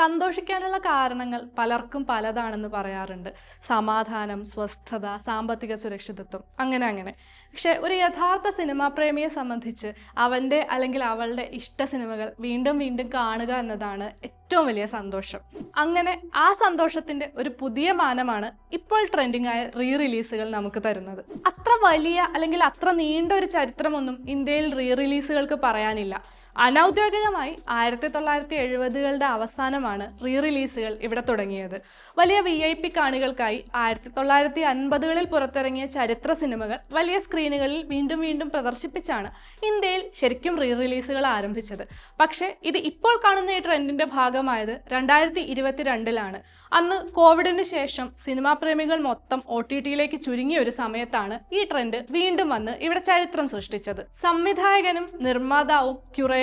സന്തോഷിക്കാനുള്ള കാരണങ്ങൾ പലർക്കും പലതാണെന്ന് പറയാറുണ്ട്. സമാധാനം സ്വസ്ഥത സാമ്പത്തിക സുരക്ഷിതത്വം അങ്ങനെ അങ്ങനെ. പക്ഷെ ഒരു യഥാർത്ഥ സിനിമാ പ്രേമിയെ സംബന്ധിച്ച് അവന്റെ അല്ലെങ്കിൽ അവളുടെ ഇഷ്ട സിനിമകൾ വീണ്ടും വീണ്ടും കാണുക എന്നതാണ് ഏറ്റവും വലിയ സന്തോഷം. അങ്ങനെ ആ സന്തോഷത്തിന്റെ ഒരു പുതിയ മാനമാണ് ഇപ്പോൾ ട്രെൻഡിങ് ആയ റീ റിലീസുകൾ നമുക്ക് തരുന്നത്. അത്ര വലിയ അല്ലെങ്കിൽ അത്ര നീണ്ട ഒരു ചരിത്രമൊന്നും ഇന്ത്യയിൽ റീ റിലീസുകൾക്ക് പറയാനില്ല. അനൗദ്യോഗികമായി ആയിരത്തി തൊള്ളായിരത്തി എഴുപതുകളുടെ അവസാനമാണ് റീ റിലീസുകൾ ഇവിടെ തുടങ്ങിയത്. വലിയ വി ഐ പി കാണികൾക്കായി ആയിരത്തി തൊള്ളായിരത്തി അൻപതുകളിൽ പുറത്തിറങ്ങിയ ചരിത്ര സിനിമകൾ വലിയ സ്ക്രീനുകളിൽ വീണ്ടും വീണ്ടും പ്രദർശിപ്പിച്ചാണ് ഇന്ത്യയിൽ ശരിക്കും റീ റിലീസുകൾ ആരംഭിച്ചത്. പക്ഷേ ഇത് ഇപ്പോൾ കാണുന്ന ഈ ട്രെൻഡിന്റെ ഭാഗമായത് രണ്ടായിരത്തി ഇരുപത്തിരണ്ടിലാണ് അന്ന് കോവിഡിന് ശേഷം സിനിമാ പ്രേമികൾ മൊത്തം ഒ ടി ടിയിലേക്ക് ചുരുങ്ങിയ ഒരു സമയത്താണ് ഈ ട്രെൻഡ് വീണ്ടും വന്ന് ഇവിടെ ചരിത്രം സൃഷ്ടിച്ചത്. സംവിധായകനും നിർമ്മാതാവും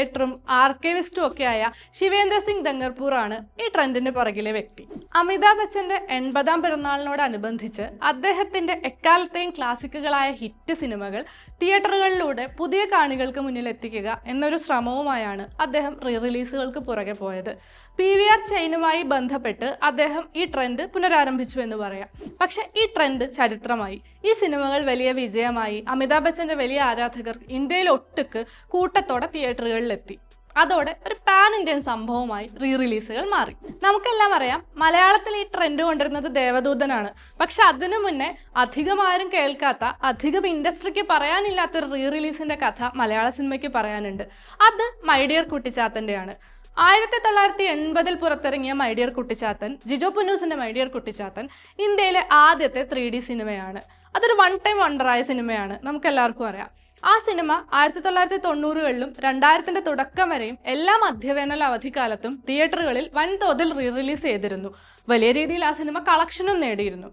ക്യൂറേറ്ററും ആർക്കൈവിസ്റ്റും ഒക്കെയായ ശിവേന്ദ്ര സിംഗ് ദംഗർപൂർ ആണ് ഈ ട്രെൻഡിന് പുറകിലെ വ്യക്തി. അമിതാഭ് ബച്ചന്റെ എൺപതാം പിറന്നാളിനോടനുബന്ധിച്ച് അദ്ദേഹത്തിന്റെ എക്കാലത്തെയും ക്ലാസിക്കുകളായ ഹിറ്റ് സിനിമകൾ തിയേറ്ററുകളിലൂടെ പുതിയ കാണികൾക്ക് മുന്നിൽ എത്തിക്കുക എന്നൊരു ശ്രമവുമായാണ് അദ്ദേഹം റീ റിലീസുകൾക്ക് പുറകെ പോയത്. പി വി ആർ ചെയിനുമായി ബന്ധപ്പെട്ട് അദ്ദേഹം ഈ ട്രെൻഡ് പുനരാരംഭിച്ചു എന്ന് പറയാം. പക്ഷെ ഈ ട്രെൻഡ് ചരിത്രമായി. ഈ സിനിമകൾ വലിയ വിജയമായി. അമിതാഭ് ബച്ചന്റെ വലിയ ആരാധകർ ഇന്ത്യയിൽ ഒട്ടുക്ക് കൂട്ടത്തോടെ തിയേറ്ററുകളിലെത്തി. അതോടെ ഒരു പാൻ ഇന്ത്യൻ സംഭവമായി റീ റിലീസുകൾ മാറി. നമുക്കെല്ലാം അറിയാം മലയാളത്തിൽ ഈ ട്രെൻഡ് കൊണ്ടിരുന്നത് ദേവദൂതനാണ്. പക്ഷെ അതിനു മുന്നേ അധികം ആരും കേൾക്കാത്ത അധികം ഇൻഡസ്ട്രിക്ക് പറയാനില്ലാത്ത ഒരു റീ റിലീസിന്റെ കഥ മലയാള സിനിമയ്ക്ക് പറയാനുണ്ട്. അത് മൈഡിയർ കുട്ടിച്ചാത്തന്റെയാണ്. ആയിരത്തി തൊള്ളായിരത്തി എൺപതിൽ പുറത്തിറങ്ങിയ മൈഡിയർ കുട്ടിച്ചാത്തൻ ജിജോ പുന്നൂസിന്റെ മൈഡിയർ കുട്ടിച്ചാത്തൻ ഇന്ത്യയിലെ ആദ്യത്തെ ത്രീ ഡി സിനിമയാണ്. അതൊരു വൺ ടൈം വണ്ടറായ സിനിമയാണ്. നമുക്ക് എല്ലാവർക്കും അറിയാം. ആ സിനിമ ആയിരത്തി തൊള്ളായിരത്തി തൊണ്ണൂറുകളിലും രണ്ടായിരത്തിന്റെ തുടക്കം വരെയും എല്ലാ മധ്യവേനൽ അവധിക്കാലത്തും തിയേറ്ററുകളിൽ വൻതോതിൽ റീ റിലീസ് ചെയ്തിരുന്നു. വലിയ രീതിയിൽ ആ സിനിമ കളക്ഷനും നേടിയിരുന്നു.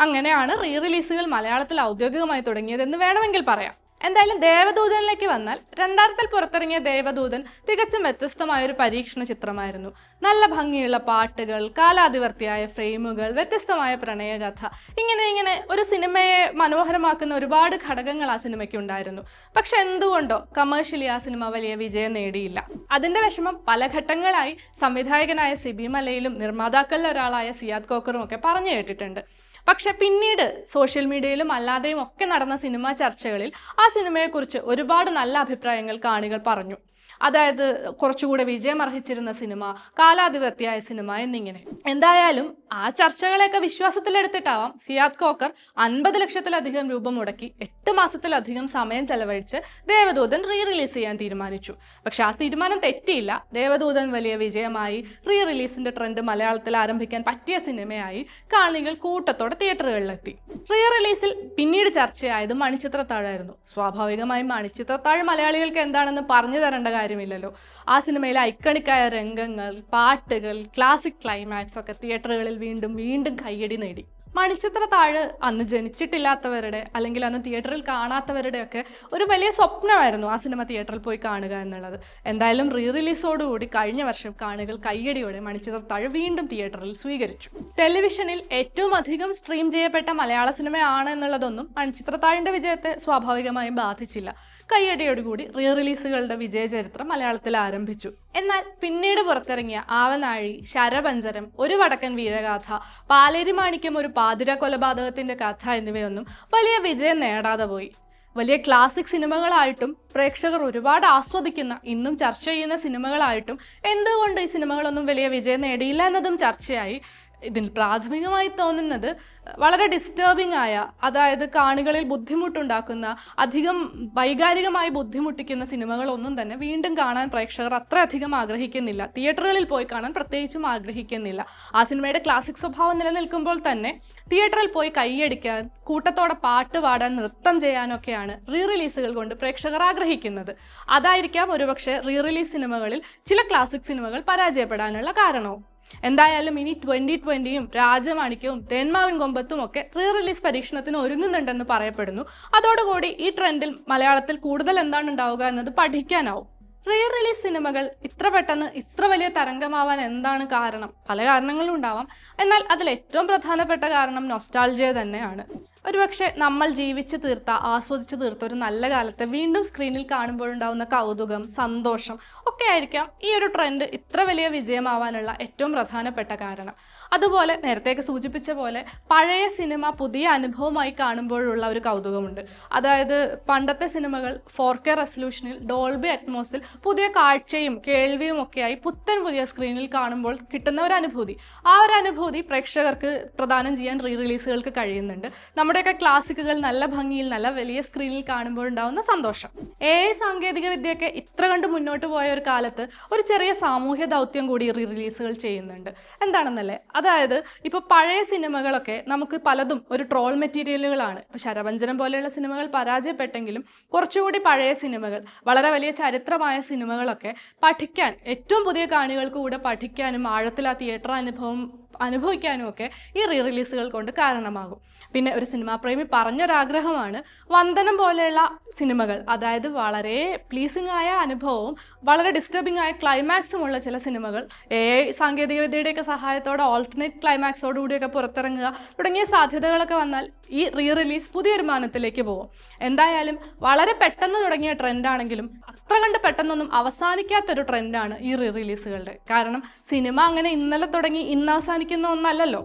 അങ്ങനെയാണ് റീ റിലീസുകൾ മലയാളത്തിൽ ഔദ്യോഗികമായി തുടങ്ങിയതെന്ന് വേണമെങ്കിൽ പറയാം. എന്തായാലും ദേവദൂതനിലേക്ക് വന്നാൽ രണ്ടായിരത്തിൽ പുറത്തിറങ്ങിയ ദേവദൂതൻ തികച്ചും വ്യത്യസ്തമായ ഒരു പരീക്ഷണ ചിത്രമായിരുന്നു. നല്ല ഭംഗിയുള്ള പാട്ടുകൾ കാലാതിവർത്തിയായ ഫ്രെയിമുകൾ വ്യത്യസ്തമായ പ്രണയകഥ. ഇങ്ങനെ ഇങ്ങനെ ഒരു സിനിമയെ മനോഹരമാക്കുന്ന ഒരുപാട് ഘടകങ്ങൾ ആ സിനിമയ്ക്ക് ഉണ്ടായിരുന്നു. പക്ഷെ എന്തുകൊണ്ടോ കമേഴ്ഷ്യലി ആ സിനിമ വലിയ വിജയം നേടിയില്ല. അതിന്റെ വിഷമം പല ഘട്ടങ്ങളായി സംവിധായകനായ സിബി മലയിലും നിർമ്മാതാക്കളിൽ ഒരാളായ സിയാദ് കോക്കറും ഒക്കെ പറഞ്ഞു കേട്ടിട്ടുണ്ട്. പക്ഷെ പിന്നീട് സോഷ്യൽ മീഡിയയിലും അല്ലാതെയും ഒക്കെ നടന്ന സിനിമാ ചർച്ചകളിൽ ആ സിനിമയെക്കുറിച്ച് ഒരുപാട് നല്ല അഭിപ്രായങ്ങൾ കാണികൾ പറഞ്ഞു. അതായത് കുറച്ചുകൂടെ വിജയം അർഹിച്ചിരുന്ന സിനിമ കാലാധിപത്യായ സിനിമ എന്നിങ്ങനെ. എന്തായാലും ആ ചർച്ചകളെയൊക്കെ വിശ്വാസത്തിലെടുത്തിട്ടാവാം സിയാദ് കോക്കർ അൻപത് ലക്ഷത്തിലധികം രൂപ മുടക്കി എട്ട് മാസത്തിലധികം സമയം ചെലവഴിച്ച് ദേവദൂതൻ റീ റിലീസ് ചെയ്യാൻ തീരുമാനിച്ചു. പക്ഷെ ആ തീരുമാനം തെറ്റിയില്ല. ദേവദൂതൻ വലിയ വിജയമായി റീ റിലീസിന്റെ ട്രെൻഡ് മലയാളത്തിൽ ആരംഭിക്കാൻ പറ്റിയ സിനിമയായി കാണികൾ കൂട്ടത്തോടെ തിയേറ്ററുകളിലെത്തി റീ റിലീസിൽ പിന്നീട് ചർച്ചയായത് മണിച്ചിത്രത്താഴായിരുന്നു. സ്വാഭാവികമായും മണിച്ചിത്രത്താഴ് മലയാളികൾക്ക് എന്താണെന്ന് പറഞ്ഞു തരേണ്ട കാര്യമില്ലല്ലോ. ആ സിനിമയിലെ ഐക്കണിക്കായ രംഗങ്ങൾ പാട്ടുകൾ ക്ലാസിക് ക്ലൈമാക്സ് ഒക്കെ തിയേറ്ററുകളിൽ വീണ്ടും വീണ്ടും കയ്യടി നേടി. മണിച്ചിത്ര താഴ് അന്ന് ജനിച്ചിട്ടില്ലാത്തവരുടെ അല്ലെങ്കിൽ അന്ന് തിയേറ്ററിൽ കാണാത്തവരുടെ ഒക്കെ ഒരു വലിയ സ്വപ്നമായിരുന്നു ആ സിനിമ തിയേറ്ററിൽ പോയി കാണുക എന്നുള്ളത്. എന്തായാലും റീ റിലീസോടുകൂടി കഴിഞ്ഞ വർഷം കാണികൾ കയ്യടിയോടെ മണിച്ചിത്ര താഴ് വീണ്ടും തിയേറ്ററിൽ സ്വീകരിച്ചു. ടെലിവിഷനിൽ ഏറ്റവും അധികം സ്ട്രീം ചെയ്യപ്പെട്ട മലയാള സിനിമയാണ് എന്നുള്ളതൊന്നും മണിച്ചിത്ര താഴിന്റെ വിജയത്തെ സ്വാഭാവികമായും ബാധിച്ചില്ല. കയ്യടിയോടുകൂടി റീ റിലീസുകളുടെ വിജയ ചരിത്രം മലയാളത്തിൽ ആരംഭിച്ചു. എന്നാൽ പിന്നീട് പുറത്തിറങ്ങിയ ആവനാഴി ശരപഞ്ചരം ഒരു വടക്കൻ വീരഗാഥ പാലേരി മാണിക്യം ഒരു പാതിര കൊലപാതകത്തിന്റെ കഥ എന്നിവയൊന്നും വലിയ വിജയം നേടാതെ പോയി. വലിയ ക്ലാസിക് സിനിമകളായിട്ടും പ്രേക്ഷകർ ഒരുപാട് ആസ്വദിക്കുന്ന ഇന്നും ചർച്ച ചെയ്യുന്ന സിനിമകളായിട്ടും എന്തുകൊണ്ട് ഈ സിനിമകളൊന്നും വലിയ വിജയം നേടിയില്ല എന്നതും ചർച്ചയായി. ഇതിൽ പ്രാഥമികമായി തോന്നുന്നത് വളരെ ഡിസ്റ്റർബിംഗ് ആയ അതായത് കാണികളിൽ ബുദ്ധിമുട്ടുണ്ടാക്കുന്ന അധികം വൈകാരികമായി ബുദ്ധിമുട്ടിക്കുന്ന സിനിമകളൊന്നും തന്നെ വീണ്ടും കാണാൻ പ്രേക്ഷകർ അത്രയധികം ആഗ്രഹിക്കുന്നില്ല. തിയേറ്ററുകളിൽ പോയി കാണാൻ പ്രത്യേകിച്ചും ആഗ്രഹിക്കുന്നില്ല. ആ സിനിമയുടെ ക്ലാസിക് സ്വഭാവം നിലനിൽക്കുമ്പോൾ തന്നെ തിയേറ്ററിൽ പോയി കൈയടിക്കാൻ കൂട്ടത്തോടെ പാട്ട് പാടാൻ നൃത്തം ചെയ്യാനൊക്കെയാണ് റീ റിലീസുകൾ കൊണ്ട് പ്രേക്ഷകർ ആഗ്രഹിക്കുന്നത്. അതായിരിക്കാം ഒരുപക്ഷെ റീ റിലീസ് സിനിമകളിൽ ചില ക്ലാസിക് സിനിമകൾ പരാജയപ്പെടാനുള്ള കാരണവും. എന്തായാലും ഇനി ട്വന്റി ട്വന്റിയും രാജമാണിക്യവും തേന്മാവിൻ കൊമ്പത്തും ഒക്കെ റീ റിലീസ് പരീക്ഷണത്തിന് ഒരുങ്ങുന്നുണ്ടെന്ന് പറയപ്പെടുന്നു. അതോടുകൂടി ഈ ട്രെൻഡിൽ മലയാളത്തിൽ കൂടുതൽ എന്താണ് ഉണ്ടാവുക എന്നത് പഠിക്കാനാവും. റീ റിലീസ് സിനിമകൾ ഇത്ര പെട്ടെന്ന് ഇത്ര വലിയ തരംഗമാവാൻ എന്താണ് കാരണം? പല കാരണങ്ങളും ഉണ്ടാവാം. എന്നാൽ അതിൽ ഏറ്റവും പ്രധാനപ്പെട്ട കാരണം നൊസ്റ്റാൾജിയ തന്നെയാണ്. ഒരുപക്ഷെ നമ്മൾ ജീവിച്ച് തീർത്ത ആസ്വദിച്ച് തീർത്ത ഒരു നല്ല കാലത്തെ വീണ്ടും സ്ക്രീനിൽ കാണുമ്പോഴുണ്ടാവുന്ന കൗതുകം സന്തോഷം ഒക്കെ ആയിരിക്കാം ഈ ഒരു ട്രെൻഡ് ഇത്ര വലിയ വിജയമാവാനുള്ള ഏറ്റവും പ്രധാനപ്പെട്ട കാരണം. അതുപോലെ നേരത്തെയൊക്കെ സൂചിപ്പിച്ച പോലെ പഴയ സിനിമ പുതിയ അനുഭവമായി കാണുമ്പോഴുള്ള ഒരു കൗതുകമുണ്ട്. അതായത് പണ്ടത്തെ സിനിമകൾ ഫോർ കെ റെസൊല്യൂഷനിൽ ഡോൾബി അറ്റ്മോസിൽ പുതിയ കാഴ്ചയും കേൾവിയും ഒക്കെയായി പുത്തൻ പുതിയ സ്ക്രീനിൽ കാണുമ്പോൾ കിട്ടുന്ന ഒരു അനുഭൂതി. ആ ഒരു അനുഭൂതി പ്രേക്ഷകർക്ക് പ്രദാനം ചെയ്യാൻ റീ റിലീസുകൾക്ക് കഴിയുന്നുണ്ട്. നമ്മുടെയൊക്കെ ക്ലാസിക്കുകൾ നല്ല ഭംഗിയിൽ നല്ല വലിയ സ്ക്രീനിൽ കാണുമ്പോൾ ഉണ്ടാവുന്ന സന്തോഷം. ഏ സാങ്കേതിക വിദ്യയൊക്കെ ഇത്ര കണ്ട് മുന്നോട്ട് പോയ ഒരു കാലത്ത് ഒരു ചെറിയ സാമൂഹ്യ ദൗത്യം കൂടി റീ റിലീസുകൾ ചെയ്യുന്നുണ്ട്. എന്താണെന്നല്ലേ? അതായത് ഇപ്പോൾ പഴയ സിനിമകളൊക്കെ നമുക്ക് പലതും ഒരു ട്രോൾ മെറ്റീരിയലുകളാണ്. ഇപ്പോൾ ശരഭഞ്ജനം പോലെയുള്ള സിനിമകൾ പരാജയപ്പെട്ടെങ്കിലും കുറച്ചുകൂടി പഴയ സിനിമകൾ വളരെ വലിയ ചരിത്രമായ സിനിമകളൊക്കെ പഠിക്കാൻ ഏറ്റവും പുതിയ കാണികൾക്ക് കൂടെ പഠിക്കാനും ആഴത്തിൽ ആ തിയേറ്റർ അനുഭവം അനുഭവിക്കാനും ഒക്കെ ഈ റീ റിലീസുകൾ കൊണ്ട് കാരണമാകും. പിന്നെ ഒരു സിനിമാ പ്രേമി പറഞ്ഞൊരാഗ്രഹമാണ് വന്ദനം പോലെയുള്ള സിനിമകൾ. അതായത് വളരെ പ്ലീസിംഗ് ആയ അനുഭവവും വളരെ ഡിസ്റ്റർബിംഗ് ആയ ക്ലൈമാക്സും ഉള്ള ചില സിനിമകൾ. എ സാങ്കേതികവിദ്യയുടെയൊക്കെ സഹായത്തോടെ ഓൾട്ടർനേറ്റ് ക്ലൈമാക്സോടുകൂടിയൊക്കെ പുറത്തിറങ്ങുക തുടങ്ങിയ സാധ്യതകളൊക്കെ വന്നാൽ ഈ റീ റിലീസ് പുതിയൊരു മാനത്തിലേക്ക് പോകും എന്തായാലും വളരെ പെട്ടെന്ന് തുടങ്ങിയ ട്രെൻഡാണെങ്കിലും അത്ര കണ്ട് പെട്ടെന്നൊന്നും അവസാനിക്കാത്തൊരു ട്രെൻഡാണ് ഈ റീ റിലീസുകളുടെ കാരണം സിനിമ അങ്ങനെ ഇന്നലെ തുടങ്ങി ഇന്ന് അവസാനിക്കുന്ന ഒന്നല്ലല്ലോ.